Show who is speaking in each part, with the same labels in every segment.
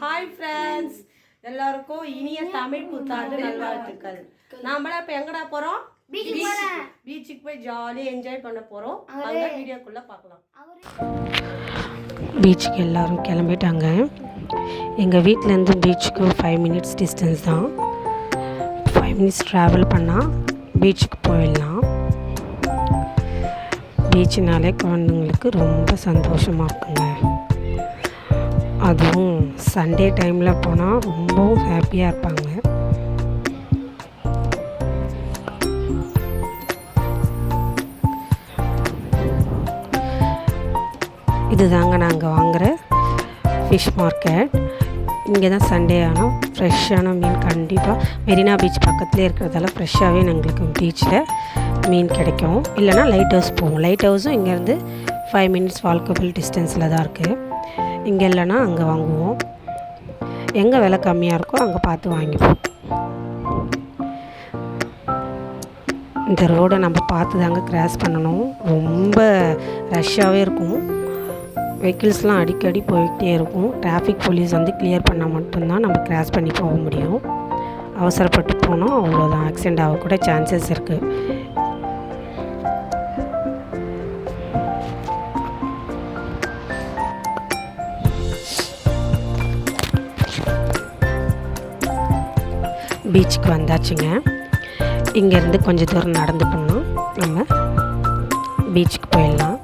Speaker 1: Hi friends எல்லாருக்கும் இனிய தமிழ் புத்தாண்டு நல்வாழ்த்துக்கள். நாமளா இப்போ எங்கடா போறோம்? பீச்சுக்கு போய் ஜாலியாக என்ஜாய் பண்ண போறோம். அங்க வீடியோக்குள்ள பார்க்கலாம்.
Speaker 2: பீச்சுக்கு எல்லாரும் கிளம்பிட்டாங்க. எங்கள் வீட்டிலேருந்து பீச்சுக்கு ஃபைவ் மினிட்ஸ் டிஸ்டன்ஸ் தான். ஃபைவ் மினிட்ஸ் ட்ராவல் பண்ணால் பீச்சுக்கு போயிடலாம். பீச்சுனாலே குழந்தைங்களுக்கு ரொம்ப சந்தோஷமாக இருக்குங்க. அதுவும் சண்டே டைமில் போனால் ரொம்பவும் ஹாப்பியாக இருப்பாங்க. இதுதாங்க நாங்கள் வாங்குகிற ஃபிஷ் மார்க்கெட் இங்கே தான் சண்டே ஆனால் ஃப்ரெஷ்ஷான மீன் கண்டிப்பாக மெரினா பீச் பக்கத்துலேயே இருக்கிறதால ஃப்ரெஷ்ஷாகவே எங்களுக்கு பீச்சில் மீன் கிடைக்கும். இல்லைனா லைட் ஹவுஸ் போவோம். லைட் ஹவுஸும் இங்கேருந்து ஃபைவ் மினிட்ஸ் வால்கபிள் டிஸ்டன்ஸில் தான் இருக்குது இங்கே இல்லைன்னா அங்கே வாங்குவோம். எங்கே விலை கம்மியாக இருக்கோ அங்கே பார்த்து வாங்கிப்போம். இந்த ரோடை நம்ம பார்த்து தாங்க கிராஸ் பண்ணணும். ரொம்ப ரஷ்ஷாகவே இருக்கும். வெஹிக்கிள்ஸ்லாம் அடிக்கடி போய்கிட்டே இருக்கும். டிராஃபிக் போலீஸ் வந்து கிளியர் பண்ணால் மட்டும்தான் நம்ம கிராஸ் பண்ணி போக முடியும். அவசரப்பட்டு போனோம் அவ்வளோதான் ஆக்சிடெண்ட் ஆகக்கூட சான்சஸ் இருக்குது பீச்சுக்கு வந்தாச்சுங்க. இங்கேருந்து கொஞ்சம் தூரம் நடந்து போனால் நம்ம பீச்சுக்கு போயிடலாம்.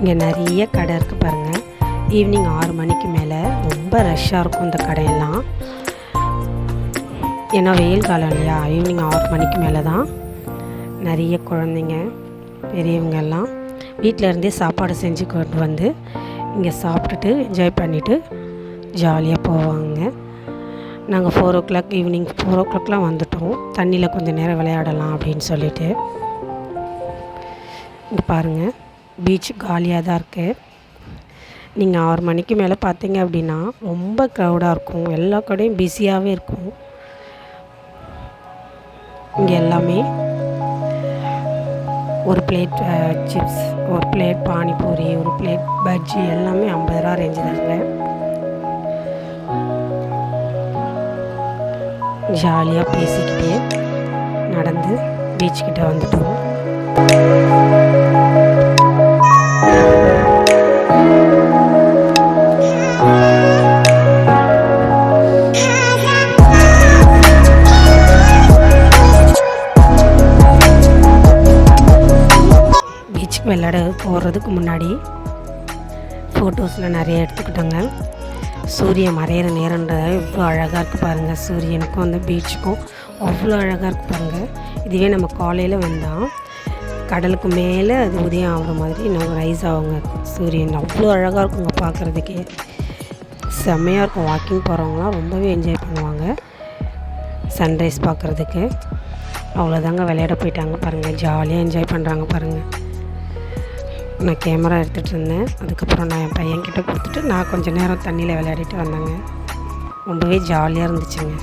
Speaker 2: இங்கே நிறைய கடை இருக்குது பாருங்கள் ஈவினிங் ஆறு மணிக்கு மேலே ரொம்ப ரஷ்ஷாக இருக்கும் இந்த கடையெல்லாம். ஏன்னா வெயில் காலம் இல்லையா? ஈவினிங் ஆறு மணிக்கு மேலே தான் நிறைய குழந்தைங்க பெரியவங்க எல்லாம் வீட்டில் இருந்தே சாப்பாடு செஞ்சு கொண்டு வந்து இங்கே சாப்பிட்டுட்டு என்ஜாய் பண்ணிவிட்டு ஜாலியாக போவாங்க. நாங்கள் four o'clock evening four ஓ கிளாக்லாம் வந்துட்டோம். தண்ணியில் கொஞ்சம் நேரம் விளையாடலாம் அப்படின்னு சொல்லிட்டு. இங்கே பாருங்கள் பீச் காலியாக தான் இருக்குது நீங்கள் ஆறு மணிக்கு மேலே பார்த்தீங்க அப்படின்னா ரொம்ப க்ரௌடாக இருக்கும். எல்லா கடையும் பிஸியாகவே இருக்கும். இங்கே எல்லாமே ஒரு பிளேட் சிப்ஸ் ஒரு பிளேட் பானிபூரி ஒரு பிளேட் பஜ்ஜி எல்லாமே ஐம்பது ரூபா ரேஞ்சு தாங்க ஜாலியாக பேசிக்கிட்டே நடந்து பீச்சுக்கிட்ட வந்துட்டோம். போடுறதுக்கு போகிறதுக்கு முன்னாடி ஃபோட்டோஸ்லாம் நிறைய எடுத்துக்கிட்டோங்க. சூரியன் மறையிற நேரன்ற இவ்வளோ அழகாக இருக்குது பாருங்கள் சூரியனுக்கும் அந்த பீச்சுக்கும் அவ்வளோ அழகாக இருக்குது பாருங்கள் இதுவே நம்ம காலையில் வந்தால் கடலுக்கு மேலே அது உதயம் ஆகிற மாதிரி நம்ம ரைஸ் ஆகுங்க. சூரியன் அவ்வளோ அழகாக இருக்குங்க பார்க்குறதுக்கே செம்மையாக இருக்கும். வாக்கிங் போகிறவங்களாம் ரொம்பவே என்ஜாய் பண்ணுவாங்க. சன்ரைஸ் பார்க்குறதுக்கு அவ்வளோதாங்க விளையாட போயிட்டாங்க பாருங்கள் ஜாலியாக என்ஜாய் பண்ணுறாங்க பாருங்கள் நான் கேமரா எடுத்துகிட்டு இருந்தேன். அதுக்கப்புறம் நான் என் பையன்கிட்ட கொடுத்துட்டு நான் கொஞ்சம் நேரம் தண்ணியில் விளையாடிட்டு வந்தேங்க. ரொம்பவே ஜாலியாக இருந்துச்சுங்க.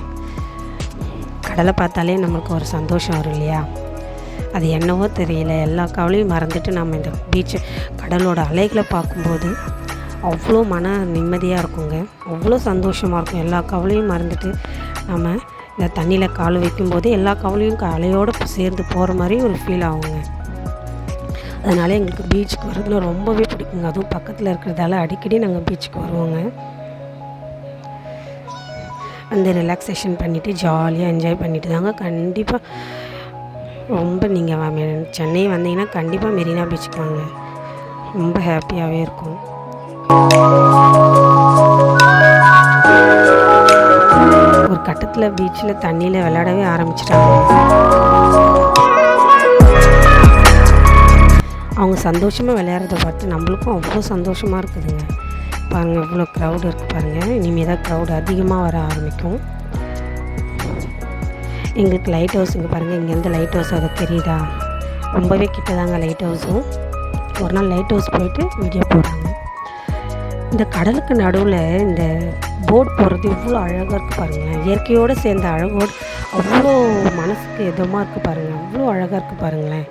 Speaker 2: கடலை பார்த்தாலே நம்மளுக்கு ஒரு சந்தோஷம் வரும் இல்லையா? அது என்னவோ தெரியல. எல்லா கவலையும் மறந்துட்டு நம்ம இந்த பீச்சு கடலோட அலைகளை பார்க்கும்போது அவ்வளோ மன நிம்மதியாக இருக்குங்க. அவ்வளோ சந்தோஷமாக இருக்கும். எல்லா கவலையும் மறந்துட்டு நம்ம இந்த தண்ணியில் கால் வைக்கும்போது எல்லா கவலையும் க- அலையோடு சேர்ந்து போகிற மாதிரி ஒரு ஃபீல் ஆகுங்க. அதனால் எங்களுக்கு பீச்சுக்கு வரதுல ரொம்பவே பிடிக்குங்க. அதுவும் பக்கத்தில் இருக்கிறதால அடிக்கடி நாங்கள் பீச்சுக்கு வருவோங்க. வந்து ரிலாக்ஸேஷன் பண்ணிவிட்டு ஜாலியாக என்ஜாய் பண்ணிட்டு தாங்க. கண்டிப்பாக ரொம்ப நீங்கள் சென்னை வந்தீங்கன்னா கண்டிப்பாக மெரினா பீச்சுக்கு வாங்க. ரொம்ப ஹாப்பியாகவே இருக்கும். ஒரு கட்டத்தில் பீச்சில் தண்ணியில் விளையாடவே ஆரம்பிச்சிட்டாங்க. அவங்க சந்தோஷமாக விளையாடுறத பார்த்து நம்மளுக்கும் அவ்வளோ சந்தோஷமாக இருக்குதுங்க. பாருங்கள் இவ்வளோ க்ரௌடு இருக்குது பாருங்கள் இனிமேல் தான் க்ரௌடு அதிகமாக வர ஆரம்பிக்கும். எங்களுக்கு லைட் ஹவுஸ் இங்கே பாருங்கள் இங்கேருந்து லைட் ஹவுஸ் அதை தெரியுதா? ரொம்பவே கிட்ட தாங்க லைட் ஹவுஸும் ஒரு நாள் லைட் ஹவுஸ் போயிட்டு வீடியோ போடுறாங்க. இந்த கடலுக்கு நடுவில் இந்த போட் போகிறது இவ்வளோ அழகாக இருக்குது பாருங்களேன். இயற்கையோடு சேர்ந்த அழகோடு அவ்வளோ மனசுக்கு இதமாக இருக்குது பாருங்கள் அவ்வளோ அழகாக இருக்குது பாருங்களேன்.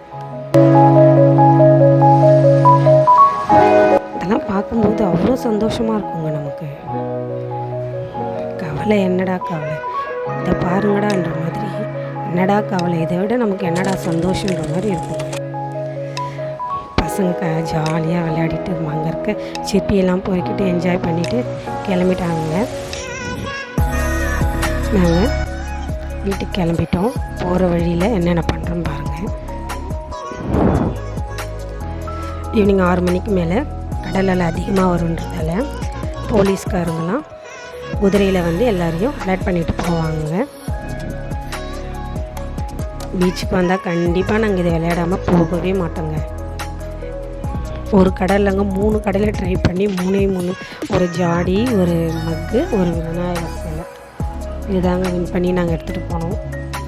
Speaker 2: அதெல்லாம் பார்க்கும்போது அவ்வளோ சந்தோஷமாக இருக்குங்க நமக்கு. கவலை என்னடா கவலை? இதை பாருங்கடான்ற மாதிரி என்னடா கவலை? இதை விட நமக்கு என்னடா சந்தோஷன்ற மாதிரி இருக்கும். பசங்க ஜாலியாக விளையாடிட்டு அங்கே இருக்க சிப்பியெல்லாம் போய்கிட்டு என்ஜாய் பண்ணிவிட்டு கிளம்பிட்டாங்க. நாங்கள் வீட்டுக்கு கிளம்பிட்டோம். போகிற வழியில் என்னென்ன பண்ணுறோம் பாருங்கள் ஈவினிங் ஆறு மணிக்கு மேலே கடல் அலை அதிகமாக வருன்றதால போலீஸ்காரங்களாம் குதிரையில் வந்து எல்லாரையும் அலர்ட் பண்ணிட்டு போவாங்க. பீச்சுக்கு வந்தால் கண்டிப்பாக நாங்கள் இதை விளையாடாமல் போகவே மாட்டோங்க. ஒரு கடல்லங்க மூணு கடலை ட்ரை பண்ணி மூணே மூணு ஒரு ஜாடி ஒரு மக்கு ஒரு விநாயகர் சிலை. இதுதாங்க வின் பண்ணி நாங்கள் எடுத்துகிட்டு போனோம்.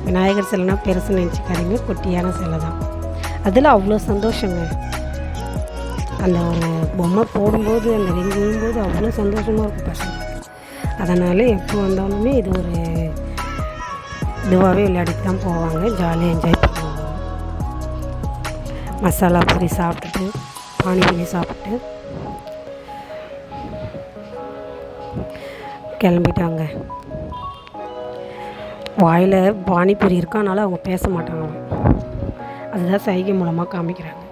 Speaker 2: விநாயகர் சிலைனா பெருசு நினச்சிக்காதீங்க குட்டியான சிலை தான் அதில் அவ்வளோ சந்தோஷங்க. அந்த ஒரு பொம்மை போடும்போது அந்த ரிங் விழும்போது அவ்வளோ சந்தோஷமாக இருக்கும் பசங்க அதனால் எப்போ வந்தாலுமே இது ஒரு இதுவாகவே விளையாடிட்டு தான் போவாங்க. ஜாலியாக என்ஜாய் பண்ணுவாங்க. மசாலா பூரி சாப்பிட்டுட்டு பானிபூரி சாப்பிட்டு கிளம்பிட்டாங்க. வாயில் பானிபூரி இருக்கனால அவங்க பேச மாட்டாங்க. அதுதான் சைகை மூலமாக காமிக்கிறாங்க.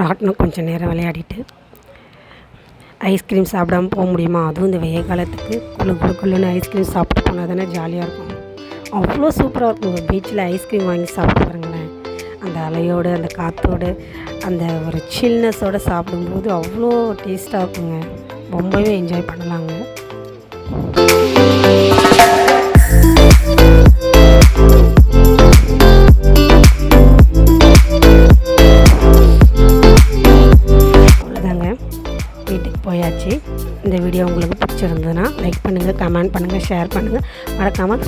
Speaker 2: ராட்டினம் கொஞ்சம் நேரம் விளையாடிட்டு ஐஸ்கிரீம் சாப்பிடாம போக முடியுமா? அதுவும் இந்த வெய்ய காலத்துக்கு குளு குழு குளுன்னு ஐஸ்கிரீம் சாப்பிட்டு போனால் தானே ஜாலியாக இருக்கும். அவ்வளோ சூப்பராக இருக்குங்க. பீச்சில் ஐஸ்கிரீம் வாங்கி சாப்பிட்டு பாருங்களேன். அந்த அலையோடு அந்த காற்றோடு அந்த ஒரு சில்னஸோடு சாப்பிடும்போது அவ்வளோ டேஸ்ட்டாக இருக்குங்க. ரொம்பவே என்ஜாய் பண்ணலாங்க. ஷேர் பண்ணுங்கள் மறக்காமல்